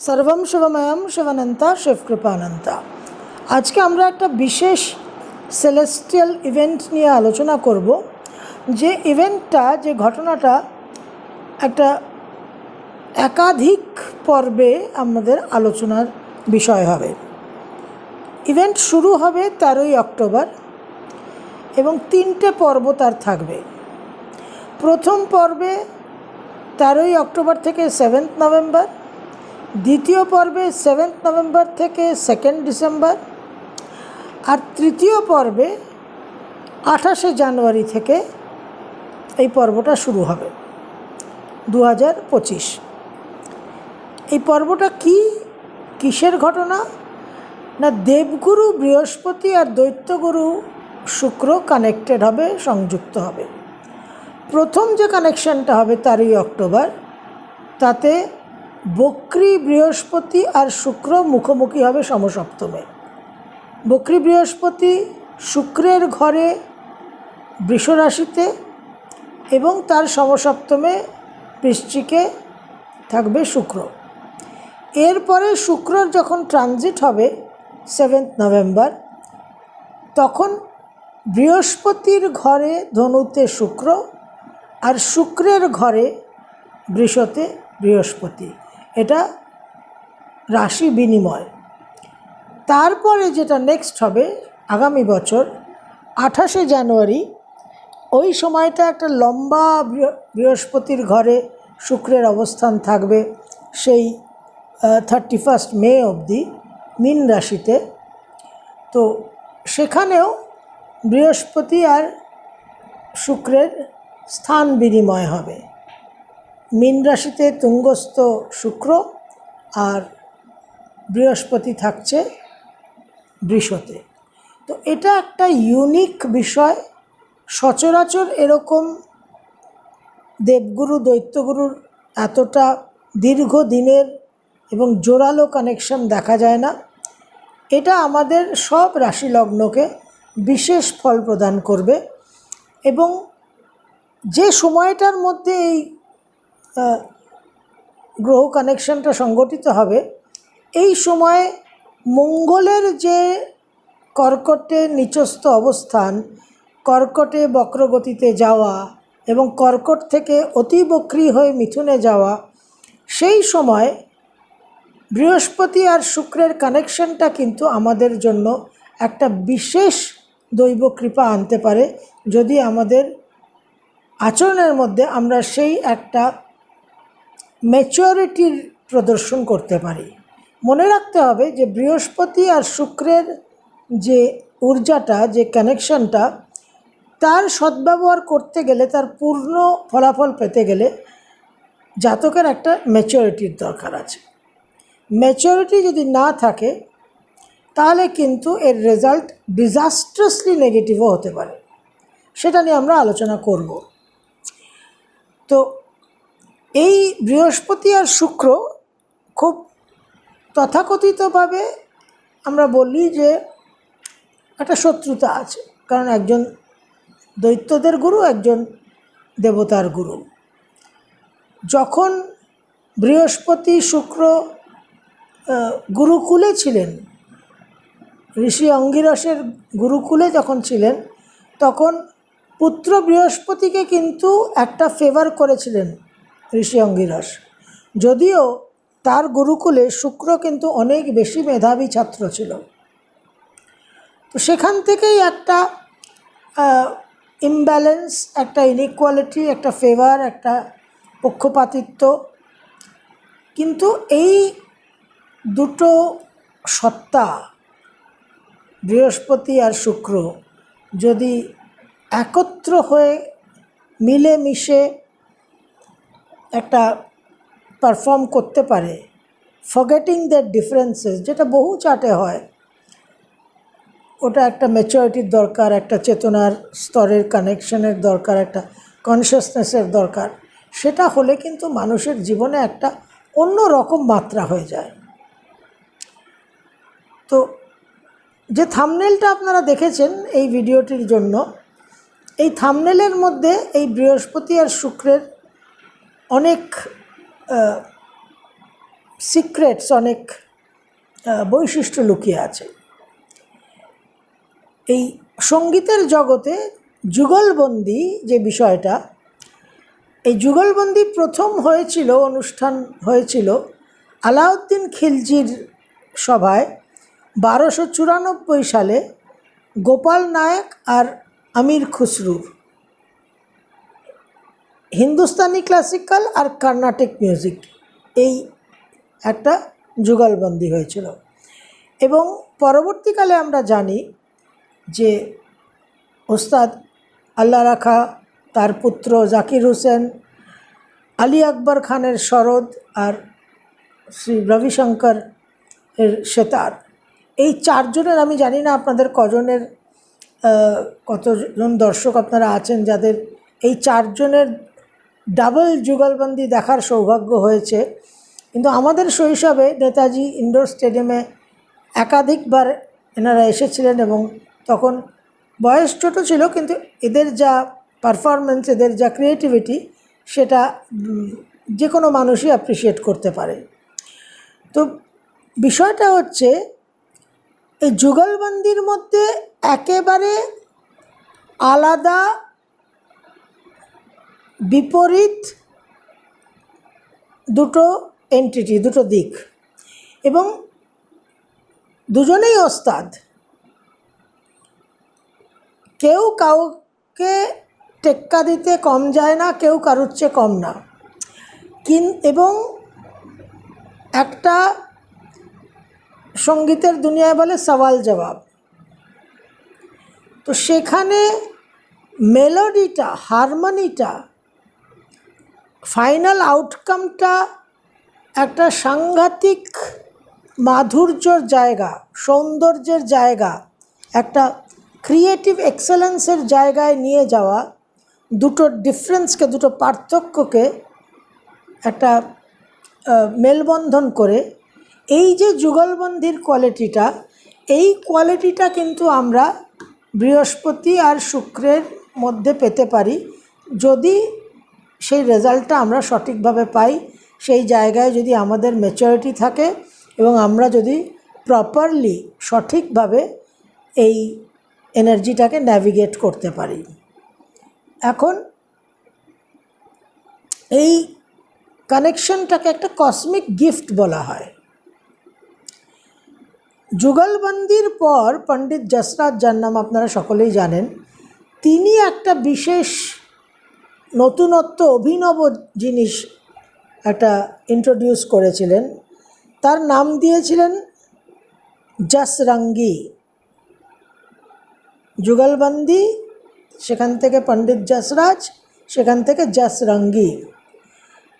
সর্বম শিবময়ম শিবানন্তা শিবকৃপানন্তা। আজকে আমরা একটা বিশেষ সেলেস্টিয়াল ইভেন্ট নিয়ে আলোচনা করব। যে ইভেন্টটা যে ঘটনাটা একটা একাধিক পর্বে আমাদের আলোচনার বিষয় হবে। ইভেন্ট শুরু হবে তেরোই অক্টোবর এবং তিনটে পর্ব তার থাকবে। প্রথম পর্বে তেরোই অক্টোবর থেকে সেভেন্থ নভেম্বর দ্বিতীয় পর্বে সেভেন্থ নভেম্বর থেকে সেকেন্ড ডিসেম্বর আর তৃতীয় পর্বে আঠাশে জানুয়ারি থেকে এই পর্বটা শুরু হবে দু হাজার পঁচিশ। এই পর্বটা কি? কিসের ঘটনা? না দেবগুরু বৃহস্পতি আর দৈত্যগুরু শুক্র কানেক্টেড হবে, সংযুক্ত হবে। প্রথম যে কানেকশনটা হবে তেরোই অক্টোবর, তাতে বক্রী বৃহস্পতি আর শুক্র মুখোমুখি হবে সমসপ্তমে। বক্রী বৃহস্পতি শুক্রের ঘরে বৃষরাশিতে এবং তার সমসপ্তমে বৃশ্চিকে থাকবে শুক্র। এরপরে শুক্রর যখন ট্রানজিট হবে সেভেন্থ নভেম্বর তখন বৃহস্পতির ঘরে ধনুতে শুক্র আর শুক্রের ঘরে বৃষতে বৃহস্পতি। এটা রাশি বিনিময়। তারপরে যেটা নেক্সট হবে, আগামী বছর, আঠাশে জানুয়ারি, ওই সময়টা একটা লম্বা বৃহ- বৃহস্পতির ঘরে শুক্রের অবস্থান থাকবে, সেই থার্টি ফার্স্ট মে অবধি মিন রাশিতে। তো সেখানেও বৃহস্পতি আর শুক্রের স্থান বিনিময় হবে। মীন রাশিতে তুঙ্গস্থ শুক্র আর বৃহস্পতি থাকছে বৃষতে। তো এটা একটা ইউনিক বিষয়। সচরাচর এরকম দেবগুরু, দৈত্যগুরুর এতটা দীর্ঘ দিনের এবং জোরালো কানেকশন দেখা যায় না। এটা আমাদের সব রাশি লগ্নকে বিশেষ ফল প্রদান করবে এবং যে সময়টার মধ্যে এই গ্রহ কানেকশনটা সংগঠিত হবে। এই সময়ে মঙ্গলের যে কর্কটে নিচস্থ অবস্থান, কর্কটে বক্রগতিতে যাওয়া এবং কর্কট থেকে অতি বক্রী হয়ে মিথুনে যাওয়া, সেই সময় বৃহস্পতি আর শুক্রের কানেকশনটা কিন্তু আমাদের জন্য একটা বিশেষ দৈব কৃপা আনতে পারে। যদি আমাদের আচরণের মধ্যে আমরা সেই একটা ম্যাচিওরিটির প্রদর্শন করতে পারি। মনে রাখতে হবে যে বৃহস্পতি আর শুক্রের যে ঊর্জাটা, যে কানেকশনটা তার সদ্ব্যবহার করতে গেলে, তার পূর্ণ ফলাফল পেতে গেলে জাতকের একটা ম্যাচিওরিটির দরকার আছে। ম্যাচিওরিটি যদি না থাকে, তাহলে কিন্তু এর রেজাল্ট ডিজাস্ট্রাসলি নেগেটিভও হতে পারে। সেটা নিয়ে আমরা আলোচনা করব। তো এই বৃহস্পতি আর শুক্র খুব তথাকথিতভাবে আমরা বলি যে একটা শত্রুতা আছে। কারণ একজন দৈত্যদের গুরু, একজন দেবতার গুরু। যখন বৃহস্পতি, শুক্র গুরুকুলে ছিলেন, ঋষি অঙ্গিরসের গুরুকুলে যখন ছিলেন, তখন পুত্র বৃহস্পতিকে কিন্তু একটা ফেভার করেছিলেন। ঋষি অঙ্গিরস যদিও তার গুরুকুলে শুক্র কিন্তু অনেক বেশি মেধাবী ছাত্র ছিল। তো সেখান থেকেই একটা ইমব্যালেন্স একটা ইনইকুয়ালিটি একটা ফেভার একটা পক্ষপাতিত্ব। কিন্তু এই দুটো সত্তা, বৃহস্পতি আর শুক্র, যদি একত্র হয়ে মিলে মিশে একটা পারফর্ম করতে পারে। ফগেটিং দ্যাট ডিফারেন্সেস যেটা বহু চাটে হয়, ওটা একটা ম্যাচুরিটির দরকার, একটা চেতনার স্তরের কানেকশনের দরকার, একটা কনসিয়াসনেসের দরকার। সেটা হলে কিন্তু মানুষের জীবনে একটা অন্য রকম মাত্রা হয়ে যায়। তো যে থামনেলটা আপনারা দেখেছেন এই ভিডিওটির জন্য, এই থামনেলের মধ্যে এই বৃহস্পতি আর শুক্রের অনেক সিক্রেটস অনেক বৈশিষ্ট্য লুকিয়ে আছে। এই সঙ্গীতের জগতে যুগলবন্দি যে বিষয়টা, এই যুগলবন্দি প্রথম হয়েছিল, অনুষ্ঠান হয়েছিল আলাউদ্দিন খিলজির সভায় বারোশো চুরানব্বই সালে গোপাল নায়ক আর আমির খুসরুর। হিন্দুস্তানি ক্লাসিক্যাল আর কর্ণাটিক মিউজিক এই একটা যুগলবন্দি হয়েছিল। এবং পরবর্তীকালে আমরা জানি যে ওস্তাদ আল্লাহ রাখা, তার পুত্র জাকির হোসেন, আলী আকবর খানের শরদ আর শ্রী রবিশঙ্কর এর সেতার। এই চারজনের আমি জানি না আপনাদের কজনের কতজন দর্শক আপনারা আছেন যাদের এই চারজনের ডাবল যুগলবন্দি দেখার সৌভাগ্য হয়েছে। কিন্তু আমাদের শৈশবে নেতাজি ইনডোর স্টেডিয়ামে একাধিকবার এনারা এসেছিলেন এবং তখন বয়স ছোটো ছিল, কিন্তু এদের যা পারফরমেন্স এদের যা ক্রিয়েটিভিটি সেটা যে কোনো মানুষই অ্যাপ্রিসিয়েট করতে পারে। তো বিষয়টা হচ্ছে, এই যুগলবন্দির মধ্যে একেবারে আলাদা বিপরীত দুটো এন্টিটি দুটো দিক। এবং দুজনেই ওস্তাদ। কেউ কাউকে টেক্কা দিতে কম যায় না, কেউ কারুর চেয়ে কম না। কিন, এবং একটা সঙ্গীতের দুনিয়ায় বলে সওয়াল জবাব। তো সেখানে মেলোডিটা হারমোনিটা ফাইনাল আউটকামটা একটা সাংঘাতিক মাধুর্যর জায়গা, সৌন্দর্যের জায়গা, একটা ক্রিয়েটিভ এক্সেলেন্সের জায়গায় নিয়ে যাওয়া, দুটো ডিফারেন্সকে দুটো পার্থক্যকে একটা মেলবন্ধন করে, এই যে যুগলবন্দির কোয়ালিটিটা এই কোয়ালিটিটা কিন্তু আমরা বৃহস্পতি আর শুক্রের মধ্যে পেতে পারি। যদি সেই রেজাল্টটা আমরা সঠিকভাবে পাই। সেই জায়গায় যদি আমাদের ম্যাচুরিটি থাকে এবং আমরা যদি প্রপারলি সঠিকভাবে এই এনার্জিটাকে ন্যাভিগেট করতে পারি। এখন এই কানেকশনটাকে একটা কসমিক গিফট বলা হয়। যুগলবন্দির পর পণ্ডিত যশরাজ যার নাম আপনারা সকলেই জানেন, তিনি একটা বিশেষ নতুনত্ব অভিনব জিনিস একটা ইন্ট্রোডিউস করেছিলেন। তার নাম দিয়েছিলেন জসরঙ্গি যুগলবন্দি, সেখান থেকে পণ্ডিত জাসরাজ সেখান থেকে জসরঙ্গি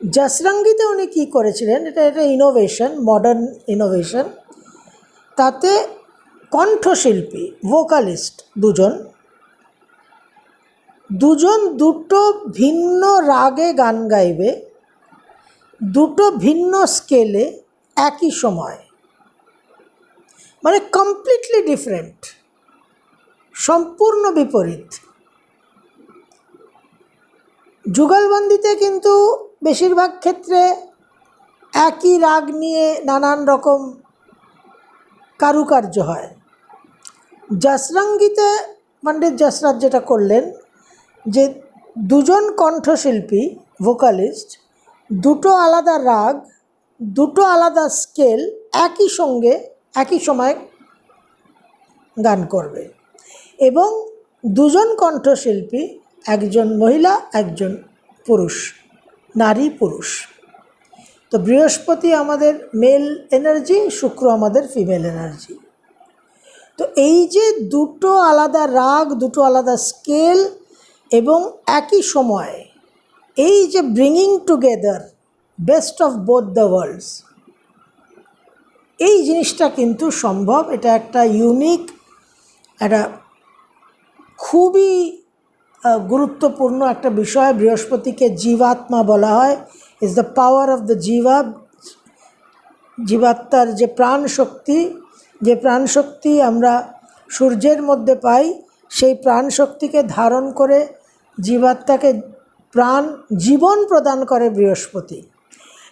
জসরঙ্গিতে উনি কী করেছিলেন? এটা একটা ইনোভেশন মডার্ন ইনোভেশন তাতে কণ্ঠশিল্পী ভোকালিস্ট দুজন দুজন দুটো ভিন্ন রাগে গান গাইবে, দুটো ভিন্ন স্কেলে একই সময়। মানে কমপ্লিটলি ডিফারেন্ট সম্পূর্ণ বিপরীত। যুগলবন্দিতে কিন্তু বেশিরভাগ ক্ষেত্রে একই রাগ নিয়ে নানান রকম কারুকার্য হয়। জাসরাঙ্গিতে পণ্ডিত যশরাজ যেটা করলেন যে দুজন কণ্ঠশিল্পী ভোকালিস্ট দুটো আলাদা রাগ, দুটো আলাদা স্কেল একই সঙ্গে, একই সময় গান করবে। এবং দুজন কণ্ঠশিল্পী, একজন মহিলা, একজন পুরুষ, নারী পুরুষ। তো বৃহস্পতি আমাদের মেল এনার্জি শুক্র আমাদের ফিমেল এনার্জি তো এই যে দুটো আলাদা রাগ, দুটো আলাদা স্কেল এবং একই সময় এই যে bringing together best of both the worlds এই জিনিসটা কিন্তু সম্ভব। এটা একটা ইউনিক একটা খুবই গুরুত্বপূর্ণ একটা বিষয়। বৃহস্পতিকে জীবাত্মা বলা হয়। Is the power of the জীবা জীবাত্মার যে প্রাণ শক্তি যে প্রাণ শক্তি আমরা সূর্যের মধ্যে পাই, সেই প্রাণ শক্তিকে ধারণ করে জীবাত্মাকে প্রাণ, জীবন প্রদান করে বৃহস্পতি।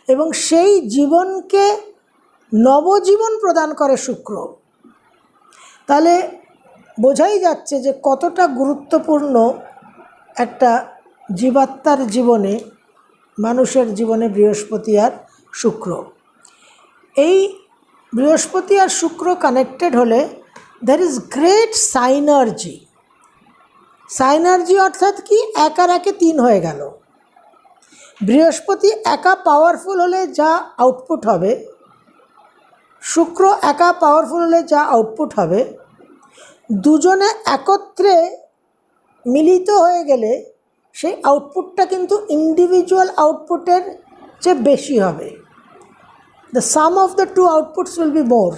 এবং সেই জীবনকে নবজীবন প্রদান করে শুক্র। তাহলে বোঝাই যাচ্ছে যে কতটা গুরুত্বপূর্ণ একটা জীবাত্মার জীবনে, মানুষের জীবনে বৃহস্পতি আর শুক্র। এই বৃহস্পতি আর শুক্র কানেক্টেড হলে there is great synergy synergy অর্থাৎ কি? এক আর একে তিন হয়ে গেল। বৃহস্পতি একা পাওয়ারফুল হলে যা আউটপুট হবে, শুক্র একা পাওয়ারফুল হলে যা আউটপুট হবে, দুজনে একত্রে মিলিত হয়ে গেলে সেই আউটপুটটা কিন্তু ইন্ডিভিজুয়াল আউটপুটের চেয়ে বেশি হবে। The sum of the two outputs will be more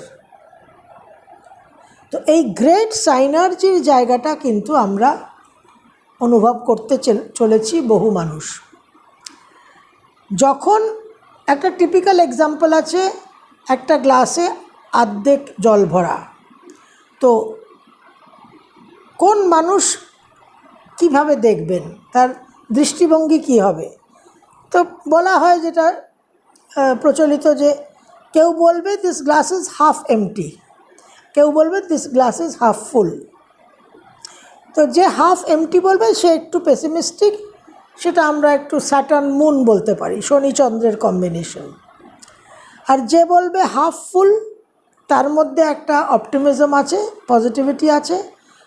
তো এই গ্রেট সাইনার্জির জায়গাটা কিন্তু আমরা অনুভব করতে চলেছি বহু মানুষ। যখন একটা টিপিক্যাল এক্সাম্পল আছে, একটা গ্লাসে আর্ধেক জল ভরা। তো কোন মানুষ কীভাবে দেখবেন? তার দৃষ্টিভঙ্গি কী হবে? তো বলা হয় যেটা প্রচলিত যে, কেউ বলবে this glass is half empty কেউ বলবে this glass is half full তো যে হাফ এমটি বলবে, সে একটু পেসিমিস্টিক সেটা আমরা একটু স্যাটার্ন মুন বলতে পারি, শনি চন্দ্রের কম্বিনেশন আর যে বলবে হাফ ফুল তার মধ্যে একটা অপটিমিজম আছে পজিটিভিটি আছে,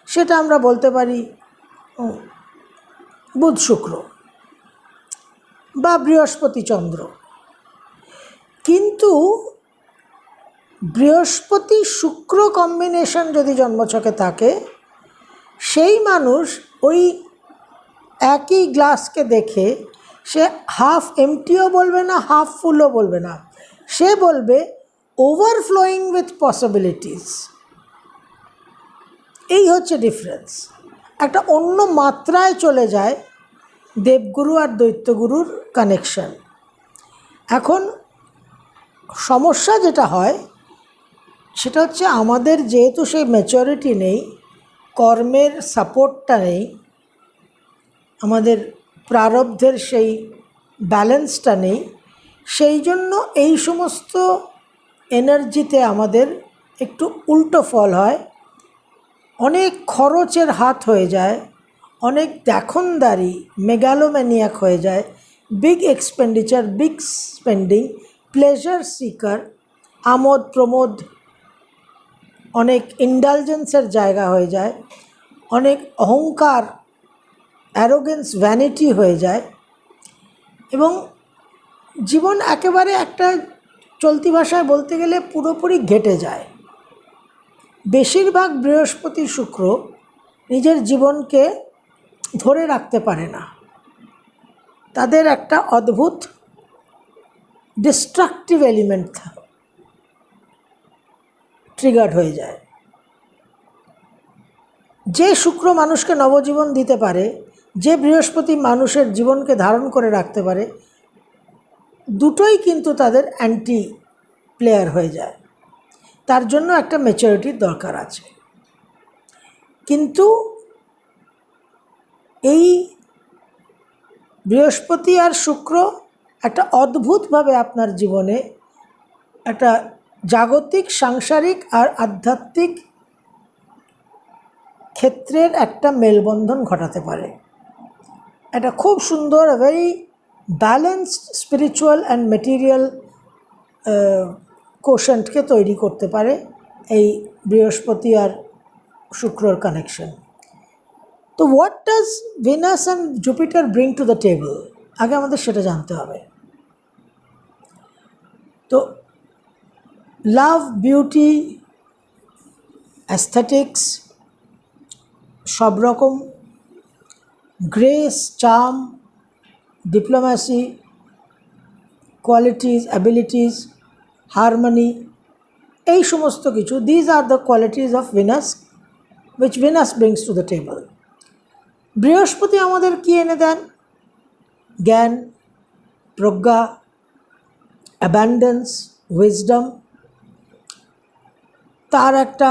সেটা আমরা বলতে পারি বুধ শুক্র বা বৃহস্পতি চন্দ্র। কিন্তু বৃহস্পতি শুক্র কম্বিনেশন যদি জন্মছকে থাকে সেই মানুষ ওই একই গ্লাসকে দেখে সে হাফ এমটিও বলবে না, হাফ ফুলও বলবে না। সে বলবে ওভারফ্লোয়িং উইথ পসিবিলিটিস এই হচ্ছে ডিফারেন্স একটা অন্য মাত্রায় চলে যায় দেবগুরু আর দৈত্যগুরুর কানেকশন এখন সমস্যা যেটা হয়, সেটা হচ্ছে আমাদের যেহেতু সেই ম্যাচরিটি নেই কর্মের সাপোর্টটা নেই আমাদের প্রারব্ধের সেই ব্যালেন্সটা নেই। সেই জন্য এই সমস্ত এনার্জিতে আমাদের একটু উল্টো ফল হয়। অনেক খরচের হাত হয়ে যায়, অনেক দেখনদারি, মেগালোম্যানিয়াক হয়ে যায় big expenditure big spending pleasure seeker আমোদ প্রমোদ অনেক ইন্ডালজেন্সের জায়গা হয়ে যায়, অনেক অহংকার অ্যারোগেন্স ভ্যানিটি হয়ে যায় এবং জীবন একেবারে একটা চলতি ভাষায় বলতে গেলে পুরোপুরি ঘেটে যায়। বেশিরভাগ বৃহস্পতি শুক্র নিজের জীবনকে ধরে রাখতে পারে না। তাদের একটা অদ্ভুত ডিস্ট্রাকটিভ এলিমেন্ট ট্রিগার্ড হয়ে যায়। যে শুক্র মানুষকে নবজীবন দিতে পারে, যে বৃহস্পতি মানুষের জীবনকে ধারণ করে রাখতে পারে, দুটোই কিন্তু তাদের অ্যান্টি প্লেয়ার হয়ে যায়। তার জন্য একটা ম্যাচুরিটির দরকার আছে। কিন্তু এই বৃহস্পতি আর শুক্র একটা অদ্ভুতভাবে আপনার জীবনে একটা জাগতিক, সাংসারিক আর আধ্যাত্মিক ক্ষেত্রের একটা মেলবন্ধন ঘটাতে পারে। এটা খুব সুন্দর very balanced spiritual and material কোশেন্টকে তৈরি করতে পারে এই বৃহস্পতি আর শুক্রর কানেকশন তো what does Venus and Jupiter bring to the table আগে আমাদের সেটা জানতে হবে। তো লাভ বিউটি অ্যাস্থেটিক্স সব রকম grace charm diplomacy qualities abilities harmony এই সমস্ত কিছু these are the qualities of Venus which Venus brings to the table বৃহস্পতি আমাদের কি এনে দেন? জ্ঞান, প্রজ্ঞা অ্যাবান্ডেন্স উইজডম তার একটা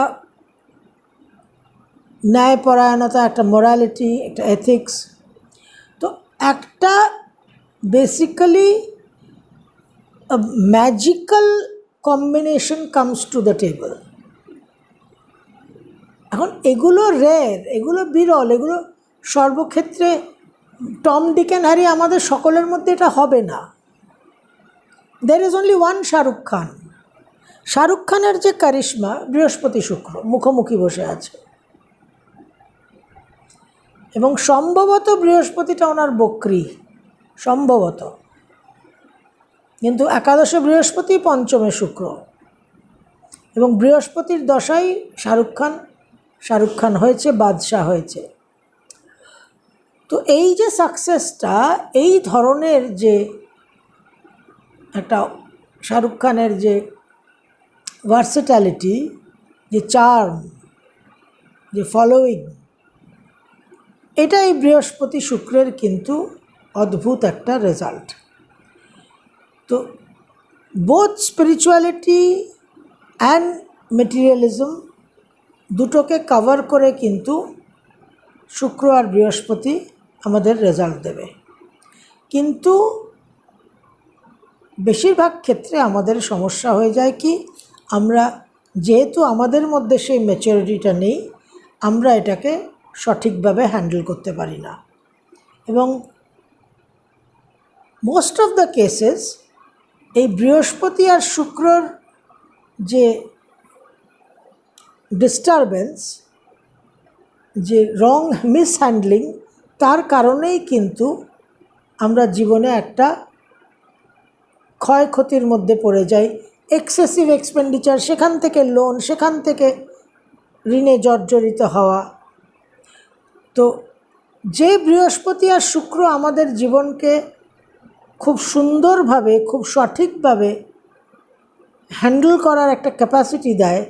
ন্যায়পরায়ণতা, একটা মোরালিটি একটা এথিক্স তো একটা basically magical combination combination to the table এখন এগুলো রের এগুলো বিরল, এগুলো সর্বক্ষেত্রে টম ডিকেন হ্যারি আমাদের সকলের মধ্যে এটা হবে না। There is only one Shahrukh Khan Shahrukh খানের যে কারিশমা বৃহস্পতি শুক্র মুখোমুখি বসে আছে। এবং সম্ভবত বৃহস্পতিটা ওনার বক্রি, সম্ভবত। কিন্তু একাদশে বৃহস্পতি, পঞ্চমে শুক্র। এবং বৃহস্পতির দশাই শাহরুখ খান শাহরুখ খান হয়েছে, বাদশাহ হয়েছে। তো এই যে সাকসেসটা এই ধরনের যে একটা শাহরুখ খানের যে ভার্সিটালিটি যে চার্ম যে ফলোয়িং এটাই বৃহস্পতি শুক্রের কিন্তু অদ্ভুত একটা রেজাল্ট তো বোধ স্পিরিচুয়ালিটি অ্যান্ড মেটেরিয়ালিজম দুটোকে কভার করে কিন্তু শুক্র আর বৃহস্পতি আমাদের রেজাল্ট দেবে। কিন্তু বেশিরভাগ ক্ষেত্রে আমাদের সমস্যা হয়ে যায় কি? আমরা যেহেতু আমাদের মধ্যে সেই ম্যাচুরিটিটা নেই, আমরা এটাকে সঠিকভাবে হ্যান্ডেল করতে পারি না। এবং মোস্ট অফ দ্য কেসেস এই বৃহস্পতি আর শুক্রর যে ডিস্টারবেন্স যে রং মিসহ্যান্ডলিং তার কারণেই কিন্তু আমরা জীবনে একটা ক্ষয়ক্ষতির মধ্যে পড়ে যাই এক্সেসিভ এক্সপেন্ডিচার সেখান থেকে লোন সেখান থেকে ঋণে জর্জরিত হওয়া। তো যে বৃহস্পতি আর শুক্র আমাদের জীবনকে খুব সুন্দরভাবে, খুব সঠিকভাবে হ্যান্ডেল করার একটা ক্যাপাসিটি দেয়,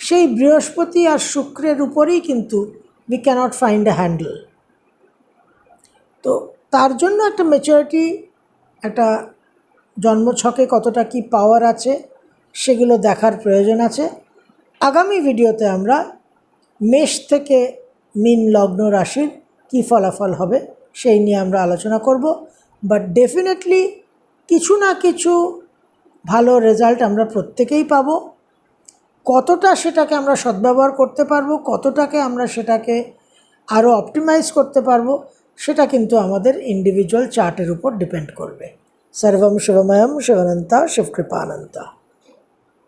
সেই বৃহস্পতি আর শুক্রের উপরেই কিন্তু we cannot find a handle তো তার জন্য একটা ম্যাচুরিটি একটা জন্মছকে কতটা কি পাওয়ার আছে, সেগুলো দেখার প্রয়োজন আছে। আগামী ভিডিওতে আমরা মেষ থেকে মিন লগ্ন রাশির কী ফলাফল হবে, সেই নিয়ে আমরা আলোচনা করব। বাট ডেফিনেটলি কিছু না কিছু ভালো রেজাল্ট আমরা প্রত্যেকেই পাবো। কতটা সেটাকে আমরা সদ্ব্যবহার করতে পারব, কতটাকে আমরা সেটাকে আরও অপটিমাইজ করতে পারব, সেটা কিন্তু আমাদের ইন্ডিভিজুয়াল চার্টের উপর ডিপেন্ড করবে। সর্বম শিবময়ম শিবানন্তা শিবকৃপানন্তা